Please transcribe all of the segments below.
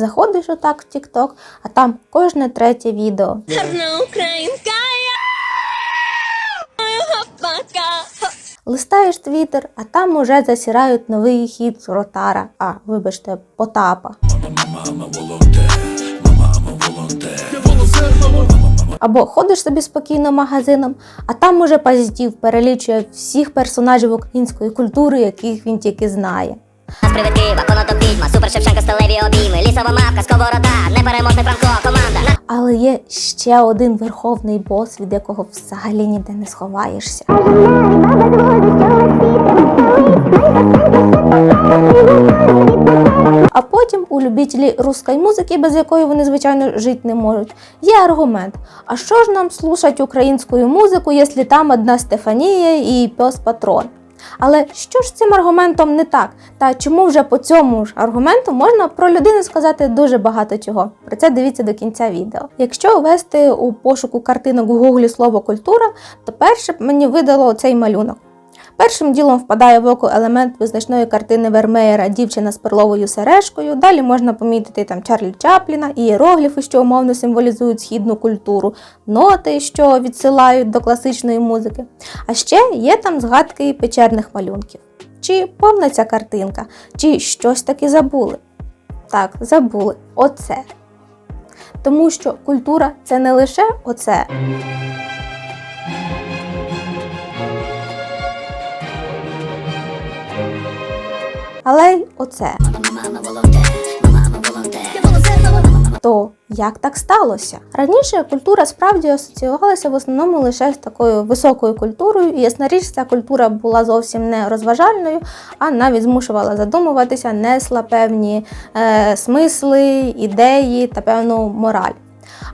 Заходиш отак в TikTok, а там кожне третє відео. Гарна українська. Листаєш твіттер, а там уже засірають новий хіт Ротара, а вибачте, Потапа. Або ходиш собі спокійно магазином, а там уже Пазітів перелічує всіх персонажів української культури, яких він тільки знає. Нас привид Києва, понад відьма, супер Шевченка, сталеві обійми, лісова мавка, сковорода, непереможний Франко, команда. Але є ще один верховний бос, від якого взагалі ніде не сховаєшся. А потім у любителі русської музики, без якої вони, звичайно, жити не можуть, є аргумент. А що ж нам слушать українську музику, якщо там одна Стефанія і пес патрон? Але що ж цим аргументом не так? Та чому вже по цьому ж аргументу можна про людину сказати дуже багато чого? Про це дивіться до кінця відео. Якщо ввести у пошуку картинок у гуглі слово культура, то перше б мені видало цей малюнок. Першим ділом впадає в око елемент визначної картини Вермеєра Дівчина з перловою сережкою. Далі можна помітити там Чарлі Чапліна, ієрогліфи, що умовно символізують східну культуру, ноти, що відсилають до класичної музики. А ще є там згадки печерних малюнків. Чи повна ця картинка, чи щось таки забули? Так, забули. Оце. Тому що культура це не лише оце. Але й оце. То як так сталося? Раніше культура справді асоціювалася в основному лише з такою високою культурою, і ясна річ, ця культура була зовсім не розважальною, а навіть змушувала задумуватися, несла певні е, смисли, ідеї та певну мораль.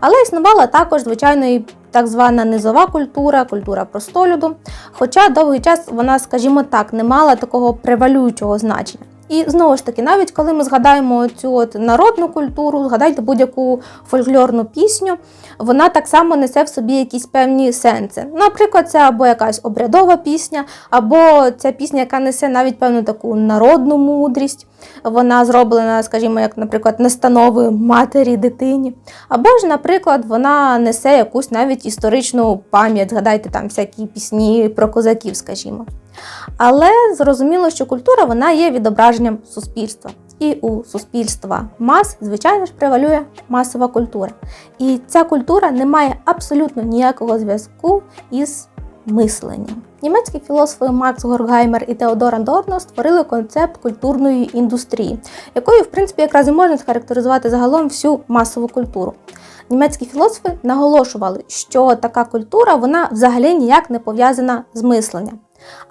Але існувала також, звичайно, і так звана низова культура, культура простолюду. Хоча довгий час вона, скажімо так, не мала такого превалюючого значення. І знову ж таки, навіть коли ми згадаємо цю от народну культуру, згадайте будь-яку фольклорну пісню, вона так само несе в собі якісь певні сенси. Наприклад, це або якась обрядова пісня, або ця пісня, яка несе навіть певну таку народну мудрість. Вона зроблена, скажімо, як, наприклад, настанови матері дитині. Або ж, наприклад, вона несе якусь навіть історичну пам'ять, згадайте там всякі пісні про козаків, скажімо. Але зрозуміло, що культура вона є відображенням суспільства. І у суспільства мас, звичайно ж, превалює масова культура. І ця культура не має абсолютно ніякого зв'язку із мисленням. Німецькі філософи Макс Горгаймер і Теодор Адорно створили концепт культурної індустрії, якою, в принципі, якраз і можна схарактеризувати загалом всю масову культуру. Німецькі філософи наголошували, що така культура вона взагалі ніяк не пов'язана з мисленням.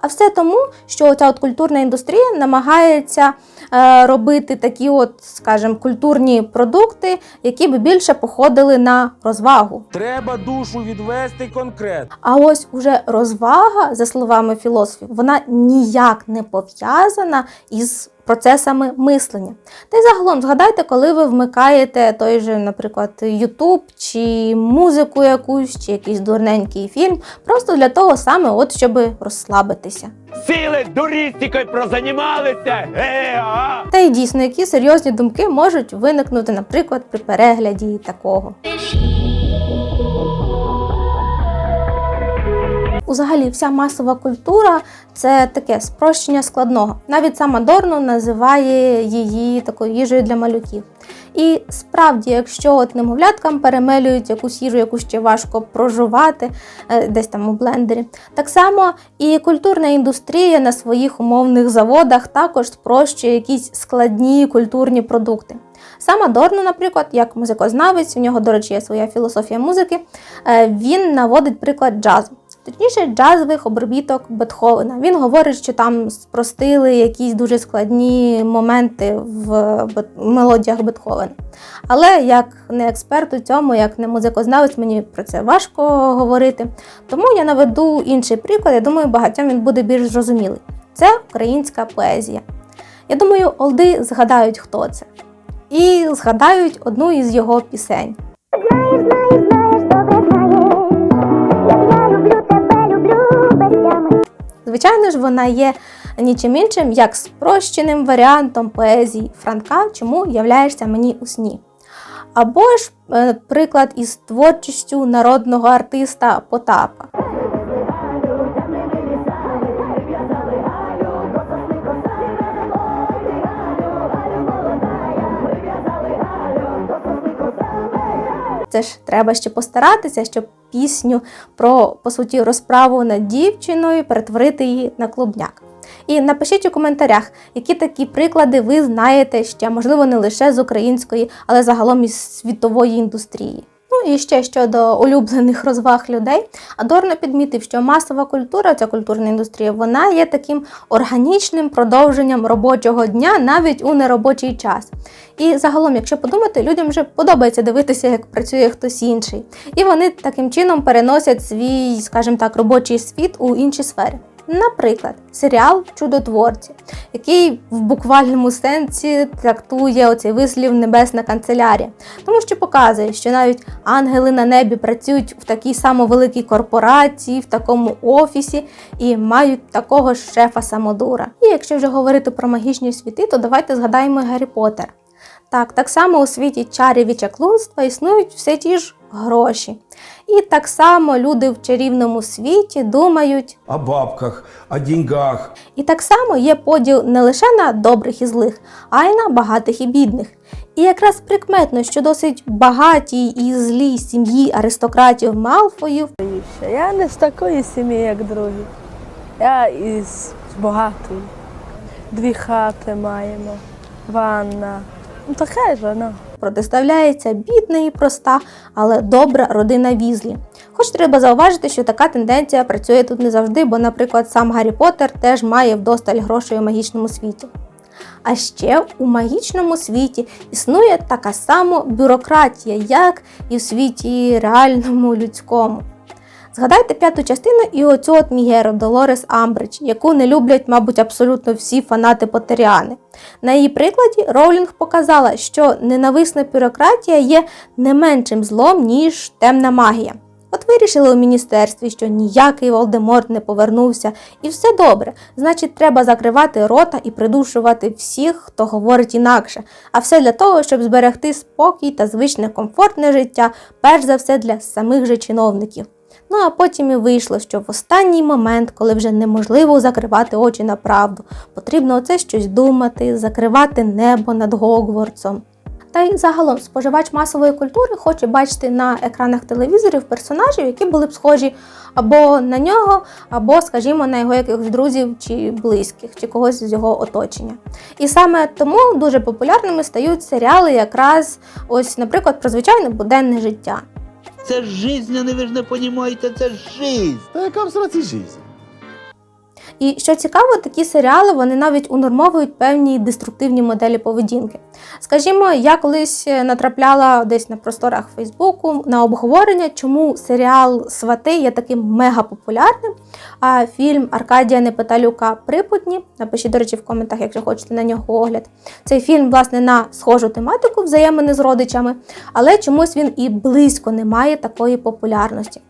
А все тому, що ця от культурна індустрія намагається е, робити такі, от, скажімо, культурні продукти, які би більше походили на розвагу. Треба душу відвести конкретно. А ось уже розвага, за словами філософів, вона ніяк не пов'язана із процесами мислення. Та й загалом згадайте, коли ви вмикаєте той же, наприклад, YouTube чи музику якусь, чи якийсь дурненький фільм, просто для того саме, от щоб розслабитися. Сили дурістикою прозанімалися! Е! Та й дійсно, які серйозні думки можуть виникнути, наприклад, при перегляді такого. Взагалі, вся масова культура це таке спрощення складного. Навіть сам Адорно називає її такою їжею для малюків. І справді, якщо от немовляткам перемелюють якусь їжу, яку ще важко прожувати е, десь там у блендері, так само і культурна індустрія на своїх умовних заводах також спрощує якісь складні культурні продукти. Сам Адорно, наприклад, як музикознавець, у нього, до речі, є своя філософія музики, е, він наводить приклад джазу. Точніше, джазових обробіток Бетховена. Він говорить, що там спростили якісь дуже складні моменти в мелодіях Бетховена. Але як не експерт у цьому, як не музикознавець, мені про це важко говорити. Тому я наведу інший приклад. Я думаю, багатьом він буде більш зрозумілий. Це українська поезія. Я думаю, олди згадають, хто це. І згадають одну із його пісень. Звичайно ж, вона є нічим іншим, як спрощеним варіантом поезії Франка Чому являєшся мені у сні. Або ж е, приклад із творчістю народного артиста Потапа. Це ж треба ще постаратися, щоб пісню про по суті розправу над дівчиною перетворити її на клубняк. І напишіть у коментарях, які такі приклади ви знаєте ще, можливо, не лише з української, але загалом із світової індустрії. Ну і ще щодо улюблених розваг людей, Адорно підмітив, що масова культура, ця культурна індустрія, вона є таким органічним продовженням робочого дня навіть у неробочий час. І загалом, якщо подумати, людям вже подобається дивитися, як працює хтось інший. І вони таким чином переносять свій, скажімо так, робочий світ у інші сфери. Наприклад, серіал Чудотворці, який в буквальному сенсі трактує оцей вислів Небесна канцелярія, тому що показує, що навіть ангели на небі працюють в такій само великій корпорації, в такому офісі і мають такого ж шефа самодура. І якщо вже говорити про магічні світи, то давайте згадаємо Гаррі Поттер. Так, так само у світі чарів і чаклунства існують все ті ж гроші. І так само люди в чарівному світі думають, о бабках, о деньгах. і так само є поділ не лише на добрих і злих, а й на багатих і бідних. І якраз прикметно, що досить багатій і злій сім'ї аристократів Малфоїв Ще Я не з такої сім'ї, як другі. Я із багатої. Дві хати маємо, ванна. Ну таке ж воно. протиставляється бідна і проста, але добра родина Візлі. Хоч треба зауважити, що така тенденція працює тут не завжди, бо, наприклад, сам Гаррі Поттер теж має вдосталь грошей у магічному світі. А ще у магічному світі існує така сама бюрократія, як і в світі реальному людському. Згадайте п'яту частину і оцю от Мігеру Долорес Амбридж, яку не люблять, мабуть, абсолютно всі фанати Поттеріани. На її прикладі Роулінг показала, що ненависна бюрократія є не меншим злом, ніж темна магія. От вирішили у міністерстві, що ніякий Волдеморт не повернувся, і все добре. Значить, треба закривати рота і придушувати всіх, хто говорить інакше. А все для того, щоб зберегти спокій та звичне комфортне життя, перш за все для самих же чиновників. Ну а потім і вийшло, що в останній момент, коли вже неможливо закривати очі на правду, потрібно оце щось думати, закривати небо над Гогвартсом. Та й загалом споживач масової культури хоче бачити на екранах телевізорів персонажів, які були б схожі або на нього, або, скажімо, на його якихось друзів чи близьких, чи когось з його оточення. І саме тому дуже популярними стають серіали, якраз ось, наприклад, про звичайне буденне життя. Це жизнь, не ви ж не понімаєте, це жизнь. Та яка в сраці жизнь? І що цікаво, такі серіали вони навіть унормовують певні деструктивні моделі поведінки. Скажімо, я колись натрапляла десь на просторах Фейсбуку на обговорення, чому серіал Свати є таким мегапопулярним, а фільм Аркадія Непеталюка Припутні. Напишіть, до речі, в коментах, якщо хочете на нього огляд. Цей фільм, власне, на схожу тематику взаємини з родичами, але чомусь він і близько не має такої популярності.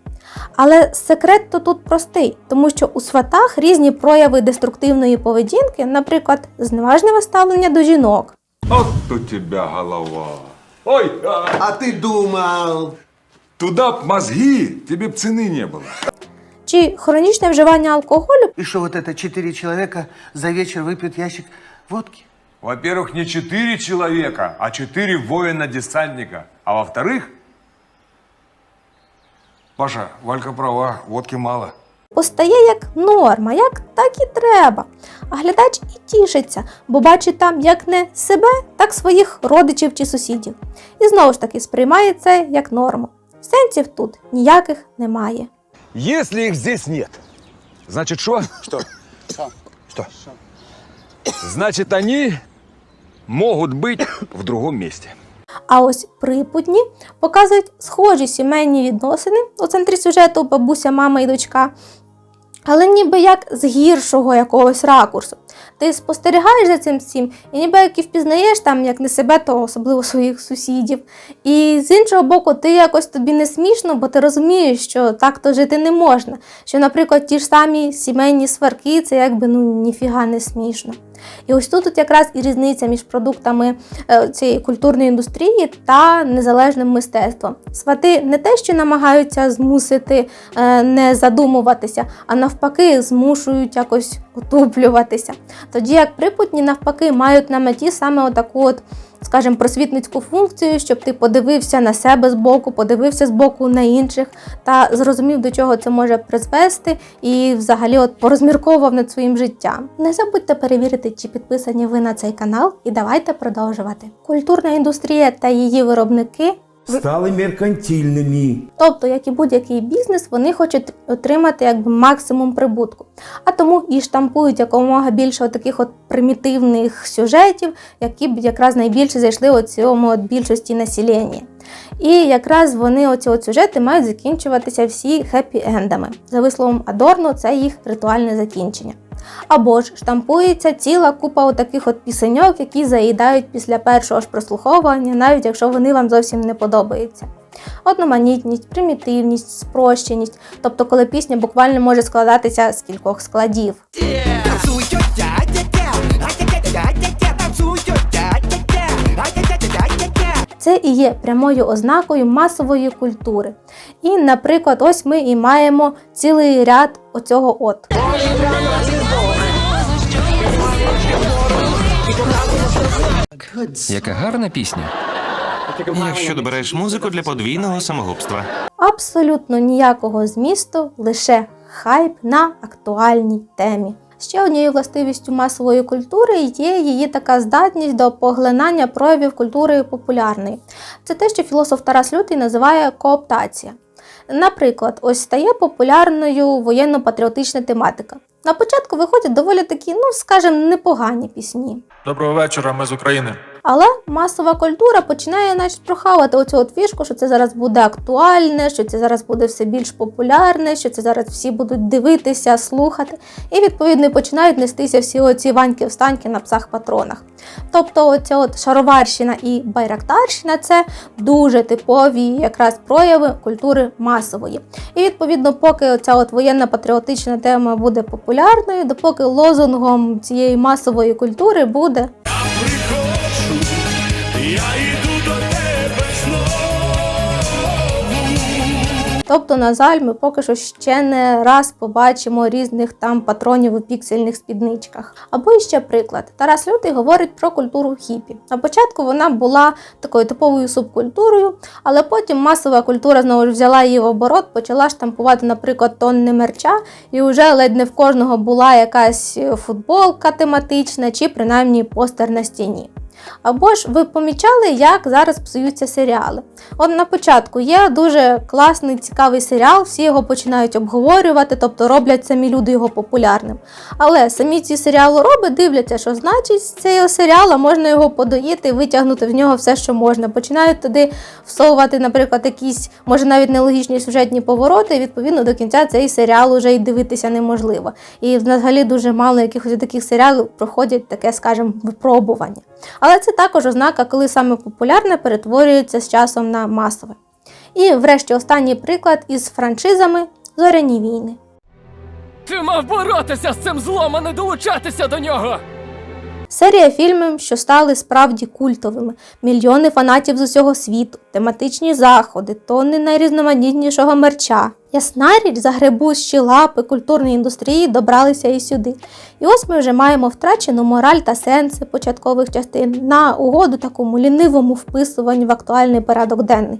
Але секрет то тут простий, тому що у сватах різні прояви деструктивної поведінки, наприклад, зневажливе ставлення до жінок, Вот у тебя голова. Ой, а, А ты думал... туда б мозги, тебе б цены не было. чи хронічне вживання алкоголю, И что вот это четыре человека за вечер выпьют ящик водки? Во-первых, не четыре человека, а четыре воина-десантника. А во-вторых, Паша, Валька права, водки мало. постає як норма, як так і треба. А глядач і тішиться, бо бачить там як не себе, так своїх родичів чи сусідів. І знову ж таки сприймає це як норму. Сенсів тут ніяких немає. Если их здесь нет, значит что? Что? Что? Значит, они могут быть в другом месте. А ось припутні показують схожі сімейні відносини у центрі сюжету бабуся, мама і дочка, але ніби як з гіршого якогось ракурсу. Ти спостерігаєш за цим всім, і ніби як і впізнаєш там, як не себе, то особливо своїх сусідів. І з іншого боку, ти якось тобі не смішно, бо ти розумієш, що так то жити не можна. Що, наприклад, ті ж самі сімейні сварки, це якби ну ніфіга не смішно. І ось тут от якраз і різниця між продуктами е, цієї культурної індустрії та незалежним мистецтвом. Свати не те, що намагаються змусити е, не задумуватися, а навпаки, змушують якось утуплюватися. Тоді як припутні навпаки мають на меті саме отаку от. Скажімо, просвітницьку функцію, щоб ти подивився на себе з боку, подивився з боку на інших та зрозумів, до чого це може призвести, і взагалі от порозмірковував над своїм життям. Не забудьте перевірити, чи підписані ви на цей канал, і давайте продовжувати. Культурна індустрія та її виробники Стали меркантильними. Тобто, як і будь-який бізнес, вони хочуть отримати якби максимум прибутку. А тому і штампують якомога більше таких от примітивних сюжетів, які б якраз найбільше зайшли у цьому от більшості населення. І якраз вони оці от сюжети мають закінчуватися всі хеппі-ендами. За висловом Адорно, це їх ритуальне закінчення. Або ж штампується ціла купа таких от пісеньок, які заїдають після першого ж прослуховування, навіть якщо вони вам зовсім не подобаються. Одноманітність, примітивність, спрощеність, тобто коли пісня буквально може складатися з кількох складів. Це і є прямою ознакою масової культури. І, наприклад, ось ми і маємо цілий ряд оцього от. Яка гарна пісня. Якщо добереш музику для подвійного самогубства. Абсолютно ніякого змісту, лише хайп на актуальній темі. Ще однією властивістю масової культури є її така здатність до поглинання проявів культури популярної. Це те, що філософ Тарас Лютий називає кооптація. Наприклад, ось стає популярною воєнно-патріотична тематика. На початку виходять доволі такі, ну скажімо, непогані пісні. Доброго вечора, ми з України. Але масова культура починає наче прохавати оцю от фішку, що це зараз буде актуальне, що це зараз буде все більш популярне, що це зараз всі будуть дивитися, слухати. І відповідно починають нестися всі оці ваньки встаньки на псах патронах. Тобто, оця от шароварщина і байрактарщина це дуже типові якраз прояви культури масової. І відповідно, поки оця от воєнна патріотична тема буде популярною, допоки лозунгом цієї масової культури буде Тобто, на жаль, ми поки що ще не раз побачимо різних там патронів у піксельних спідничках. Або іще приклад. Тарас Лютий говорить про культуру хіпі. На початку вона була такою типовою субкультурою, але потім масова культура знову ж взяла її в оборот, почала штампувати, наприклад, тонни мерча, і вже ледь не в кожного була якась футболка тематична чи принаймні постер на стіні. Або ж ви помічали, як зараз псуються серіали. От на початку є дуже класний, цікавий серіал, всі його починають обговорювати, тобто роблять самі люди його популярним. Але самі ці серіалороби дивляться, що значить з цього серіалу можна його подоїти витягнути в нього все, що можна. Починають туди всовувати, наприклад, якісь, може навіть нелогічні сюжетні повороти, і відповідно до кінця цей серіал уже й дивитися неможливо. І взагалі дуже мало якихось таких серіалів проходять таке, скажімо, випробування. Але це також ознака, коли саме популярне перетворюється з часом на масове. І, врешті, останній приклад із франшизами Зоряні війни. Ти мав боротися з цим злом, а не долучатися до нього. Серія фільмів, що стали справді культовими, мільйони фанатів з усього світу, тематичні заходи, тонни найрізноманітнішого мерча. Ясна річ, загребущі лапи культурної індустрії добралися і сюди. І ось ми вже маємо втрачену мораль та сенси початкових частин на угоду такому лінивому вписуванню в актуальний порядок денний.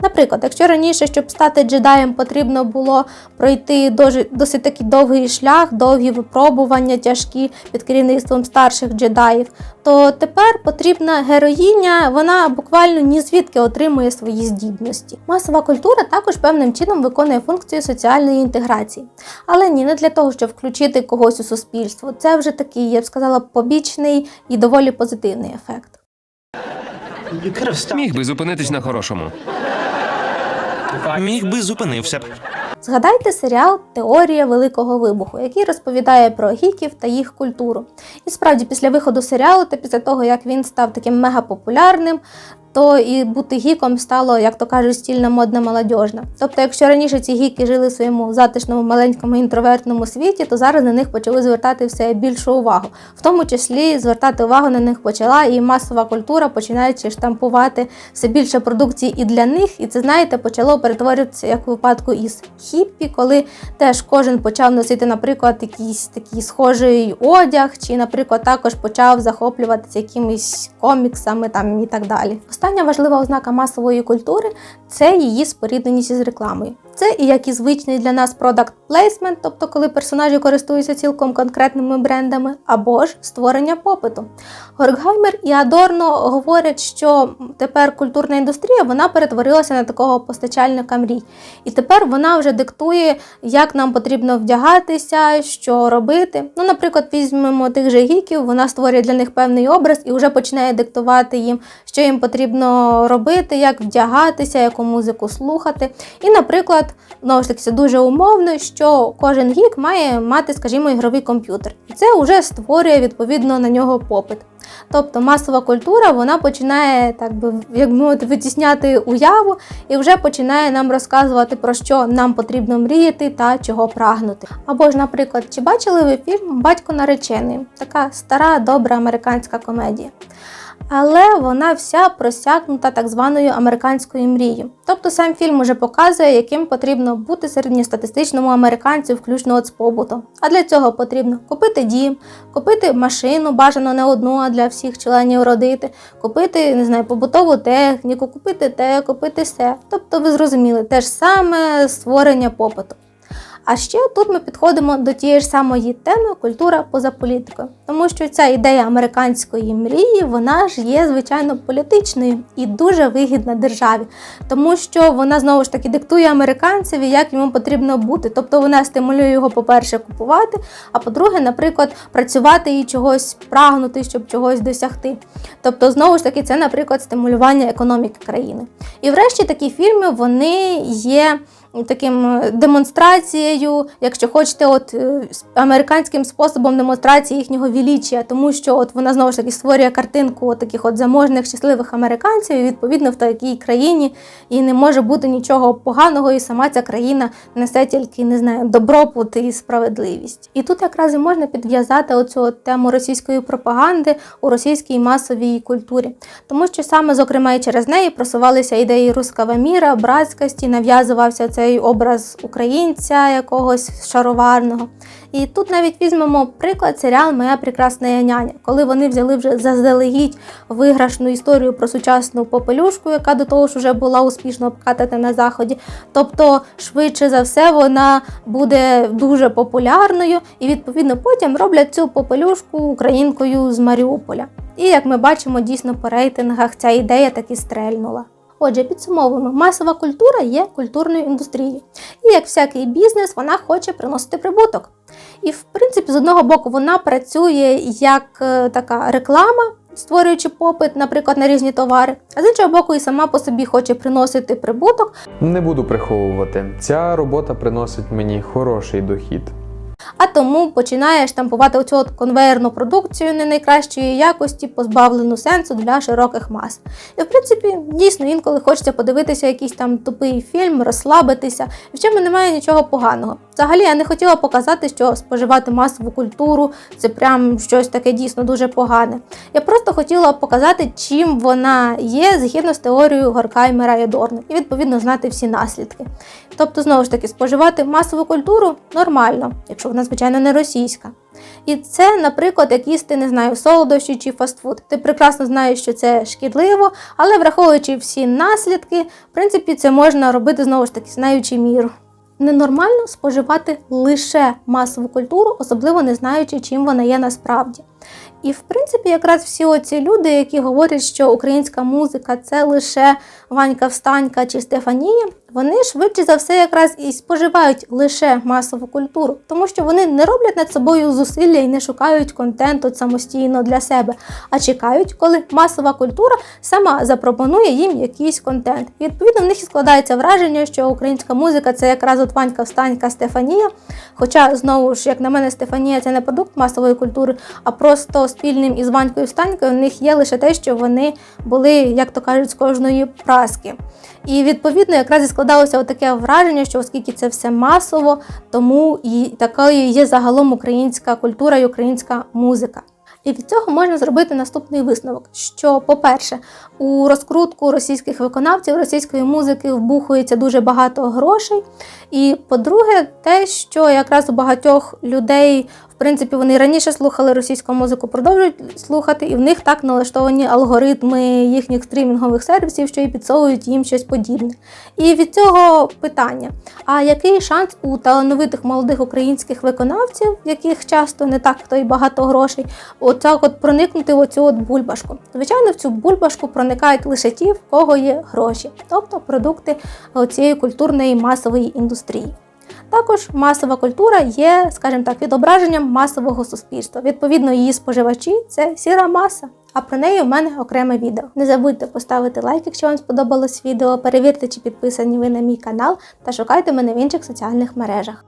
Наприклад, якщо раніше, щоб стати джедаєм, потрібно було пройти досить такий довгий шлях, довгі випробування тяжкі під керівництвом старших джедаїв, то тепер потрібна героїня, вона буквально ні звідки отримує свої здібності. Масова культура також певним чином виконує функцію соціальної інтеграції, але ні не для того, щоб включити когось у суспільство. Це вже такий, я б сказала, побічний і доволі позитивний ефект. Міг би зупинитись на хорошому. Міг би зупинився б. Згадайте серіал Теорія Великого Вибуху, який розповідає про гіків та їх культуру. І справді, після виходу серіалу та після того, як він став таким мегапопулярним, то і бути гіком стало, як то кажуть, стільно модно молодіжно. Тобто, якщо раніше ці гіки жили в своєму затишному маленькому інтровертному світі, то зараз на них почали звертати все більшу увагу. В тому числі звертати увагу на них почала і масова культура, починаючи штампувати все більше продукції і для них. І це знаєте, почало перетворюватися як у випадку із хіппі, коли теж кожен почав носити, наприклад, якийсь такий схожий одяг, чи, наприклад, також почав захоплюватися якимись коміксами там і так далі. Остання важлива ознака масової культури це її спорідненість із рекламою. Це і як і звичний для нас product placement, тобто коли персонажі користуються цілком конкретними брендами, або ж створення попиту. Горкгаймер і Адорно говорять, що тепер культурна індустрія вона перетворилася на такого постачальника мрій. І тепер вона вже диктує, як нам потрібно вдягатися, що робити. Ну, наприклад, візьмемо тих же гіків, вона створює для них певний образ і вже починає диктувати їм, що їм потрібно робити, як вдягатися, яку музику слухати. І, наприклад, знову ж таки, це дуже умовно, що кожен гік має мати, скажімо, ігровий комп'ютер. І це вже створює відповідно на нього попит. Тобто масова культура вона починає так би як мовити витісняти уяву і вже починає нам розказувати про що нам потрібно мріяти та чого прагнути. Або ж, наприклад, чи бачили ви фільм Батько наречений? Така стара добра американська комедія. Але вона вся просякнута так званою американською мрією. Тобто сам фільм уже показує, яким потрібно бути середньостатистичному американцю, включно от з побутом. А для цього потрібно купити дім, купити машину, бажано не одну, а для всіх членів родити, купити не знаю, побутову техніку, купити те, купити все. Тобто, ви зрозуміли, те ж саме створення попиту. А ще тут ми підходимо до тієї ж самої теми культура поза політикою, тому що ця ідея американської мрії, вона ж є звичайно політичною і дуже вигідна державі, тому що вона знову ж таки диктує американцеві, як йому потрібно бути. Тобто вона стимулює його, по-перше, купувати, а по-друге, наприклад, працювати і чогось прагнути, щоб чогось досягти. Тобто, знову ж таки, це, наприклад, стимулювання економіки країни. І врешті такі фільми вони є таким демонстрацією, якщо хочете, от е, американським способом демонстрації їхнього величия, тому що от вона знову ж таки створює картинку от таких от заможних щасливих американців, і відповідно в такій країні і не може бути нічого поганого, і сама ця країна несе тільки не знаю добробут і справедливість. І тут якраз і можна підв'язати оцю тему російської пропаганди у російській масовій культурі, тому що саме зокрема і через неї просувалися ідеї руского міра, братськості, нав'язувався цей образ українця якогось шароварного. І тут навіть візьмемо приклад серіал Моя прекрасна няня, коли вони взяли вже заздалегідь виграшну історію про сучасну попелюшку, яка до того ж вже була успішно обкатана на заході. Тобто, швидше за все, вона буде дуже популярною, і відповідно потім роблять цю попелюшку українкою з Маріуполя. І як ми бачимо, дійсно по рейтингах ця ідея таки стрельнула. Отже, підсумовуємо, масова культура є культурною індустрією. І як всякий бізнес, вона хоче приносити прибуток. І, в принципі, з одного боку, вона працює як е, така реклама, створюючи попит, наприклад, на різні товари, а з іншого боку, і сама по собі хоче приносити прибуток, Не буду приховувати. Ця робота приносить мені хороший дохід. А тому починає штампувати оцю от конвейерну продукцію не найкращої якості, позбавлену сенсу для широких мас. І в принципі, дійсно інколи хочеться подивитися якийсь там тупий фільм, розслабитися, і в чому немає нічого поганого. Взагалі, я не хотіла показати, що споживати масову культуру це прям щось таке дійсно дуже погане. Я просто хотіла показати, чим вона є згідно з теорією Горкаймера і Дорна, і відповідно знати всі наслідки. Тобто, знову ж таки, споживати масову культуру нормально, якщо вона, звичайно, не російська. І це, наприклад, як їсти, не знаю, солодощі чи фастфуд. Ти прекрасно знаєш, що це шкідливо, але враховуючи всі наслідки, в принципі, це можна робити знову ж таки, знаючи міру. Ненормально споживати лише масову культуру, особливо не знаючи, чим вона є насправді. І в принципі, якраз всі оці люди, які говорять, що українська музика це лише Ванька Встанька чи Стефанія, вони швидше за все якраз і споживають лише масову культуру, тому що вони не роблять над собою зусилля і не шукають контенту самостійно для себе, а чекають, коли масова культура сама запропонує їм якийсь контент. І відповідно в них і складається враження, що українська музика це якраз от Ванька Встанька Стефанія. Хоча знову ж, як на мене, Стефанія це не продукт масової культури, а просто спільним із Ванькою Встанькою в них є лише те, що вони були, як то кажуть, з кожної праски. І відповідно якраз і складалося таке враження, що оскільки це все масово, тому і такою є загалом українська культура і українська музика. І від цього можна зробити наступний висновок: що, по-перше, у розкрутку російських виконавців російської музики вбухується дуже багато грошей. І по-друге, те, що якраз у багатьох людей, в принципі, вони раніше слухали російську музику, продовжують слухати, і в них так налаштовані алгоритми їхніх стрімінгових сервісів, що і підсовують їм щось подібне. І від цього питання: а який шанс у талановитих молодих українських виконавців, яких часто не так то й багато грошей, отак от проникнути в оцю от бульбашку? Звичайно, в цю бульбашку проникають лише ті, в кого є гроші, тобто продукти цієї культурної масової індустрії. Також масова культура є, скажімо так, відображенням масового суспільства. Відповідно, її споживачі це сіра маса. А про неї у мене окреме відео. Не забудьте поставити лайк, якщо вам сподобалось відео, перевірте, чи підписані ви на мій канал, та шукайте мене в інших соціальних мережах.